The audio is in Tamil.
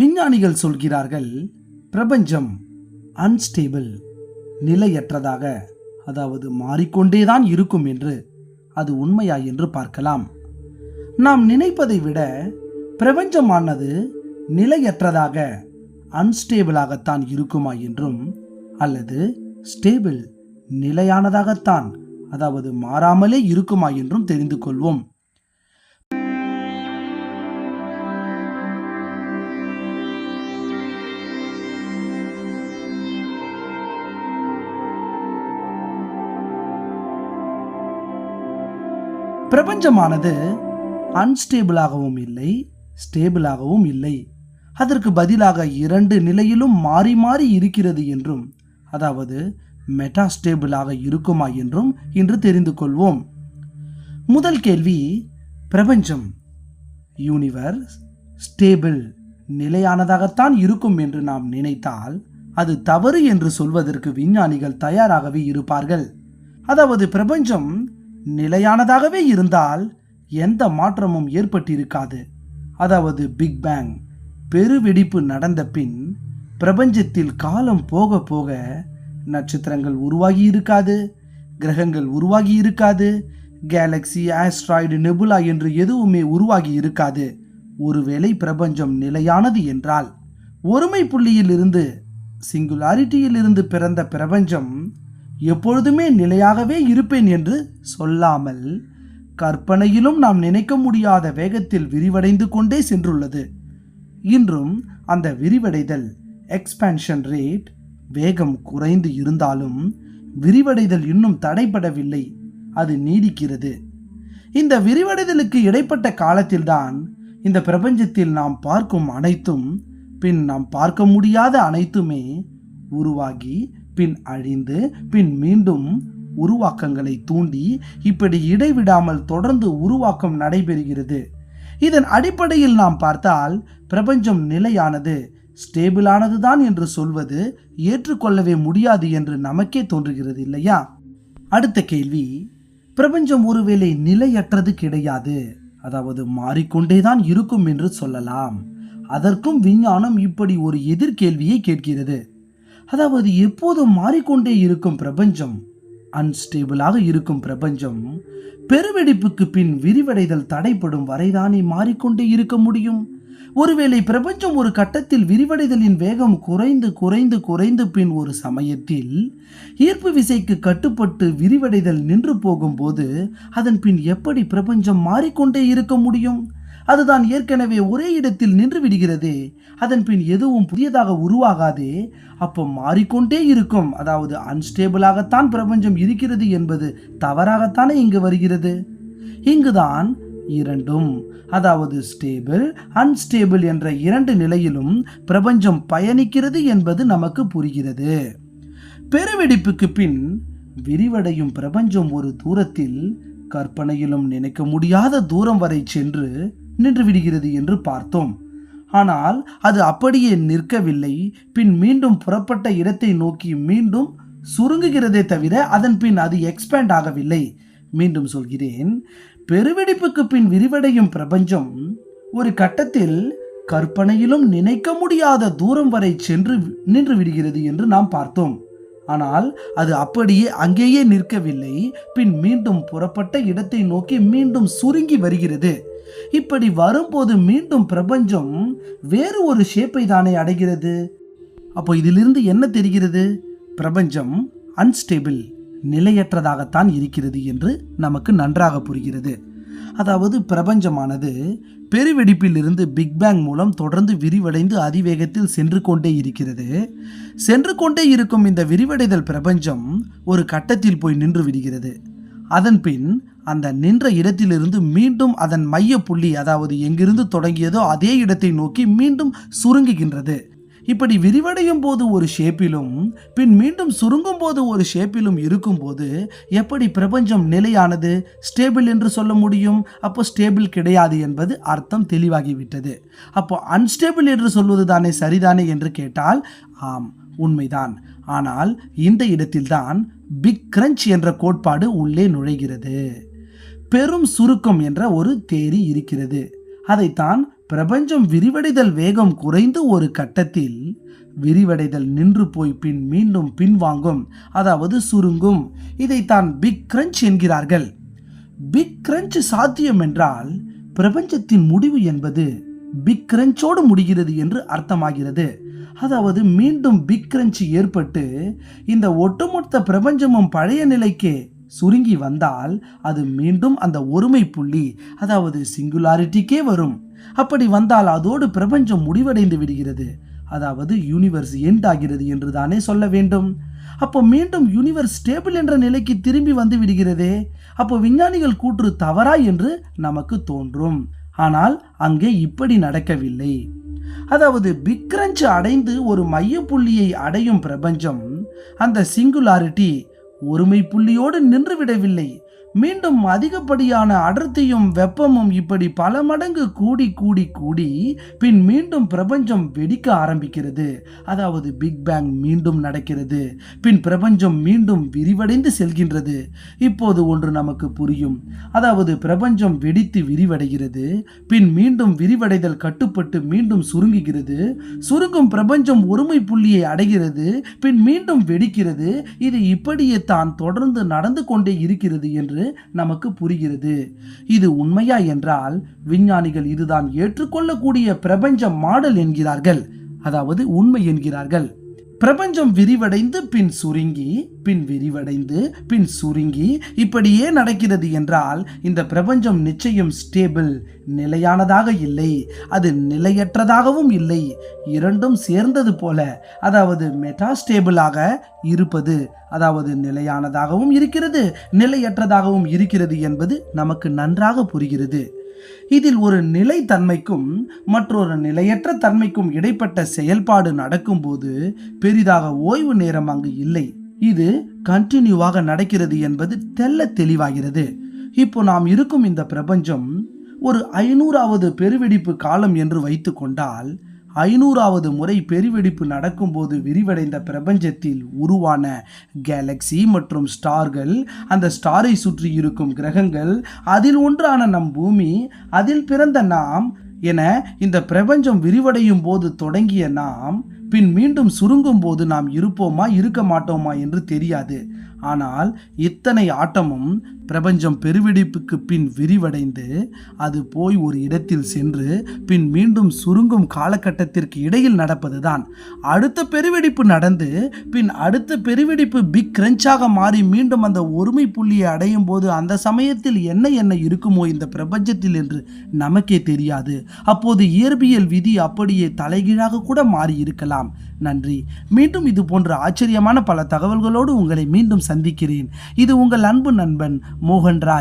விஞ்ஞானிகள் சொல்கிறார்கள் பிரபஞ்சம் அன்ஸ்டேபிள் நிலையற்றதாக அதாவது மாறிக்கொண்டே தான் இருக்கும் என்று அது உண்மையா என்று பார்க்கலாம். நாம் நினைப்பதை விட பிரபஞ்சமானது நிலையற்றதாக அன்ஸ்டேபிளாகத்தான் இருக்குமா என்றும் அல்லது ஸ்டேபிள் நிலையானதாகத்தான் அதாவது மாறாமலே இருக்குமா என்றும் தெரிந்து கொள்வோம். பிரபஞ்சமானது அன்ஸ்டேபிளாகவும் இல்லை ஸ்டேபிளாகவும் இல்லை. அதற்கு பதிலாக இரண்டு நிலையிலும் மாறி மாறி இருக்கிறது என்றும் அதாவது மெட்டாஸ்டேபிளாக இருக்குமா என்றும் இன்று தெரிந்து கொள்வோம். முதல் கேள்வி பிரபஞ்சம் யூனிவர்ஸ் ஸ்டேபிள் நிலையானதாகத்தான் இருக்கும் என்று நாம் நினைத்தால் அது தவறு என்று சொல்வதற்கு விஞ்ஞானிகள் தயாராகவே இருப்பார்கள். அதாவது பிரபஞ்சம் நிலையானதாகவே இருந்தால் எந்த மாற்றமும் ஏற்பட்டிருக்காது. அதாவது பிக் பேங் பெருவெடிப்பு நடந்த பின் பிரபஞ்சத்தில் காலம் போக போக நட்சத்திரங்கள் உருவாகி இருக்காது கிரகங்கள் உருவாகி இருக்காது கேலக்ஸி ஆஸ்ட்ராய்டு நெபுலா என்று எதுவுமே உருவாகி இருக்காது. ஒருவேளை பிரபஞ்சம் நிலையானது என்றால் ஒருமை புள்ளியில் இருந்து பிறந்த பிரபஞ்சம் எப்பொழுதுமே நிலையாகவே இருப்பேன் என்று சொல்லாமல் கற்பனையிலும் நாம் நினைக்க முடியாத வேகத்தில் விரிவடைந்து கொண்டே சென்றுள்ளது. இன்றும் அந்த விரிவடைதல் எக்ஸ்பான்ஷன் ரேட் வேகம் குறைந்து இருந்தாலும் விரிவடைதல் இன்னும் தடைபடவில்லை அது நீடிக்கிறது. இந்த விரிவடைதலுக்கு இடைப்பட்ட காலத்தில்தான் இந்த பிரபஞ்சத்தில் நாம் பார்க்கும் அனைத்தும் பின் நாம் பார்க்க முடியாத அனைத்துமே உருவாகி பின் அழிந்து பின் மீண்டும் உருவாக்கங்களை தூண்டி இப்படி இடைவிடாமல் தொடர்ந்து உருவாக்கம் நடைபெறுகிறது. இதன் அடிப்படையில் நாம் பார்த்தால் பிரபஞ்சம் நிலையானது ஸ்டேபிளானது தான் என்று சொல்வது ஏற்றுக்கொள்ளவே முடியாது என்று நமக்கே தோன்றுகிறது இல்லையா? அடுத்த கேள்வி பிரபஞ்சம் ஒருவேளை நிலையற்றது கிடையாது அதாவது மாறிக்கொண்டேதான் இருக்கும் என்று சொல்லலாம். அதற்கும் விஞ்ஞானம் இப்படி ஒரு எதிர்கேள்வியை கேட்கிறது. அதாவது எப்போதும் மாறிக்கொண்டே இருக்கும் பிரபஞ்சம் அன்ஸ்டேபிளாக இருக்கும் பிரபஞ்சம் பெருவெடிப்புக்கு பின் விரிவடைதல் தடைப்படும் வரைதானே மாறிக்கொண்டே இருக்க முடியும்? ஒருவேளை பிரபஞ்சம் ஒரு கட்டத்தில் விரிவடைதலின் வேகம் குறைந்து குறைந்து குறைந்து பின் ஒரு சமயத்தில் ஈர்ப்பு விசைக்கு கட்டுப்பட்டு விரிவடைதல் நின்று போகும்போது அதன் பின் எப்படி பிரபஞ்சம் மாறிக்கொண்டே இருக்க முடியும்? அதுதான் ஏற்கனவே ஒரே இடத்தில் நின்று விடுகிறதே அதன் பின் எதுவும் புதியதாக உருவாகாதே. அப்போ மாறிக்கொண்டே இருக்கும். அதாவது அன்ஸ்டேபிளாகத்தான் பிரபஞ்சம் இருக்கிறது என்பது தவறாகத்தானே இங்கு வருகிறது. இங்குதான் இரண்டும் அதாவது ஸ்டேபிள் அன்ஸ்டேபிள் என்ற இரண்டு நிலையிலும் பிரபஞ்சம் பயணிக்கிறது என்பது நமக்கு புரிகிறது. பெருவெடிப்புக்கு பின் விரிவடையும் பிரபஞ்சம் ஒரு தூரத்தில் கற்பனையிலும் நினைக்க முடியாத தூரம் வரை சென்று நின்று விடுகிறது என்று பார்த்தோம். ஆனால் அது அப்படியே நிற்கவில்லை. பின் மீண்டும் புறப்பட்ட இடத்தை நோக்கி மீண்டும் சுருங்குகிறதே தவிர அதன் பின் அது எக்ஸ்பேண்ட் ஆகவில்லை. மீண்டும் சொல்கிறேன் பெருவெடிப்புக்கு பின் விரிவடையும் பிரபஞ்சம் ஒரு கட்டத்தில் கற்பனையிலும் நினைக்க முடியாத தூரம் வரை சென்று நின்று விடுகிறது என்று நாம் பார்த்தோம். ஆனால் அது அப்படியே அங்கேயே நிற்கவில்லை. பின் மீண்டும் புறப்பட்ட இடத்தை நோக்கி மீண்டும் சுருங்கி வருகிறது. இப்படி வரும்போது மீண்டும் பிரபஞ்சம் வேறு ஒரு ஷேப்பை தானே அடைகிறது. அப்போ இதிலிருந்து என்ன தெரிகிறது? பிரபஞ்சம் அன்ஸ்டேபிள் நிலையற்றதாகத்தான் இருக்கிறது என்று நமக்கு நன்றாக புரிகிறது. அதாவது பிரபஞ்சமானது பெருவெடிப்பிலிருந்து பிக் பேங் மூலம் தொடர்ந்து விரிவடைந்து அதிவேகத்தில் சென்று கொண்டே இருக்கிறது. சென்று கொண்டே இருக்கும் இந்த விரிவடைதல் பிரபஞ்சம் ஒரு கட்டத்தில் போய் நின்று விடுகிறது. அதன் பின் அந்த நின்ற இடத்திலிருந்து மீண்டும் அதன் மைய புள்ளி அதாவது எங்கிருந்து தொடங்கியதோ அதே இடத்தை நோக்கி மீண்டும் சுருங்குகின்றது. இப்படி விரிவடையும் போது ஒரு ஷேப்பிலும் பின் மீண்டும் சுருங்கும் போது ஒரு ஷேப்பிலும் இருக்கும்போது எப்படி பிரபஞ்சம் நிலையானது? ஸ்டேபிள் என்று சொல்ல முடியும். அப்போ ஸ்டேபிள் கிடையாது என்பது அர்த்தம் தெளிவாகிவிட்டது. அப்போ அன்ஸ்டேபிள் என்று சொல்வது தானே சரிதானே என்று கேட்டால் ஆம் உண்மைதான். ஆனால் இந்த இடத்தில்தான் பிக் கிரன்ச் என்ற கோட்பாடு உள்ளே நுழைகிறது. பெரும் சுருக்கம் என்ற ஒரு தேரி இருக்கிறது. அதைத்தான் பிரபஞ்சம் விரிவடைதல் வேகம் குறைந்து ஒரு கட்டத்தில் விரிவடைதல் நின்று போய் பின் மீண்டும் பின்வாங்கும் அதாவது சுருங்கும். இதைத்தான் பிக் கிரன்ச் என்கிறார்கள். பிக் கிரன்ச் சாத்தியம் என்றால் பிரபஞ்சத்தின் முடிவு என்பது பிக் கிரன்ச்சோடு முடிகிறது என்று அர்த்தமாகிறது. அதாவது மீண்டும் பிக் கிரன்ச் ஏற்பட்டு இந்த ஒட்டுமொத்த பிரபஞ்சமும் பழைய நிலைக்கே சுருங்கி வந்தால் அது மீண்டும் அந்த ஒருமை புள்ளி அதாவது சிங்குலாரிட்டிக்கே வரும். அப்படி வந்தால் அதோடு பிரபஞ்சம் முடிவடைந்து விடுகிறது. அதாவது யூனிவர்ஸ் எண்ட் ஆகிறது என்று தானே சொல்ல வேண்டும். அப்போ மீண்டும் யூனிவர்ஸ் ஸ்டேபிள் என்ற நிலைக்கு திரும்பி வந்து விடுகிறதே. அப்போ விஞ்ஞானிகள் கூற்று தவறா என்று நமக்கு தோன்றும். ஆனால் அங்கே இப்படி நடக்கவில்லை. அதாவது பிக்ரன்ச் அடைந்து ஒரு மையப்புள்ளியை அடையும் பிரபஞ்சம் அந்த சிங்குலாரிட்டி ஒருமை புள்ளியோடு நின்றுவிடவில்லை மீண்டும் அதிகப்படியான அடர்த்தியும் வெப்பமும் இப்படி பல மடங்கு கூடி கூடி கூடி பின் மீண்டும் பிரபஞ்சம் வெடிக்க ஆரம்பிக்கிறது. அதாவது பிக் பேங் மீண்டும் நடக்கிறது. பின் பிரபஞ்சம் மீண்டும் விரிவடைந்து செல்கின்றது. இப்போது ஒன்று நமக்கு புரியும். அதாவது பிரபஞ்சம் வெடித்து விரிவடைகிறது. பின் மீண்டும் விரிவடைதல் கட்டுப்பட்டு மீண்டும் சுருங்குகிறது. சுருங்கும் பிரபஞ்சம் ஒருமை புள்ளியை அடைகிறது. பின் மீண்டும் வெடிக்கிறது. இது இப்படியே தான் தொடர்ந்து நடந்து கொண்டே இருக்கிறது என்று நமக்கு புரிகிறது. இது உண்மையா என்றால் விஞ்ஞானிகள் இதுதான் ஏற்றுக்கொள்ளக்கூடிய பிரபஞ்ச மாடல் என்கிறார்கள். அதாவது உண்மை என்கிறார்கள். பிரபஞ்சம் விரிவடைந்து பின் சுருங்கி பின் விரிவடைந்து பின் சுருங்கி இப்படியே நடக்கிறது என்றால் இந்த பிரபஞ்சம் நிச்சயம் ஸ்டேபிள் நிலையானதாக இல்லை. அது நிலையற்றதாகவும் இல்லை. இரண்டும் சேர்ந்தது போல அதாவது மெட்டாஸ்டேபிளாக இருப்பது அதாவது நிலையானதாகவும் இருக்கிறது நிலையற்றதாகவும் இருக்கிறது என்பது நமக்கு நன்றாக புரிகிறது. இதில் ஒரு நிலைத்தன்மைக்கும் மற்றொரு நிலையற்ற தன்மைக்கும் இடைப்பட்ட செயல்பாடு நடக்கும்போது பெரிதாக ஓய்வு நேரம் அங்கு இல்லை. இது கண்டினியூவாக நடக்கிறது என்பது தெல்ல தெளிவாகிறது. இப்போ நாம் இருக்கும் இந்த பிரபஞ்சம் ஒரு ஐநூறாவது பெருவெடிப்பு காலம் என்று வைத்து கொண்டால் ஐநூறாவது முறை பெருவெடிப்பு நடக்கும்போது விரிவடைந்த பிரபஞ்சத்தில் உருவான கேலக்சி மற்றும் ஸ்டார்கள் அந்த ஸ்டாரை சுற்றி இருக்கும் கிரகங்கள் அதில் ஒன்றான நம் பூமி அதில் பிறந்த நாம் என இந்த பிரபஞ்சம் விரிவடையும் போது தொடங்கிய நாம் பின் மீண்டும் சுருங்கும் போது நாம் இருப்போமா இருக்க மாட்டோமா என்று தெரியாது. ஆனால் இத்தனை ஆட்டமும் பிரபஞ்சம் பெருவெடிப்புக்கு பின் விரிவடைந்து அது போய் ஒரு இடத்தில் சென்று பின் மீண்டும் சுருங்கும் காலகட்டத்திற்கு இடையில் நடப்பதுதான். அடுத்த பெருவெடிப்பு நடந்து பின் அடுத்த பெருவெடிப்பு பிக் கிரஞ்சாக மாறி மீண்டும் அந்த ஒருமை புள்ளியை அடையும் போது அந்த சமயத்தில் என்ன என்ன இருக்குமோ இந்த பிரபஞ்சத்தில் என்று நமக்கே தெரியாது. அப்போது இயற்பியல் விதி அப்படியே தலைகீழாக கூட மாறி இருக்கலாம். நன்றி. மீண்டும் இது போன்ற ஆச்சரியமான பல தகவல்களோடு உங்களை மீண்டும் சந்திக்கிறேன். இது உங்கள் அன்பு நண்பன் மோகன்ராஜ்.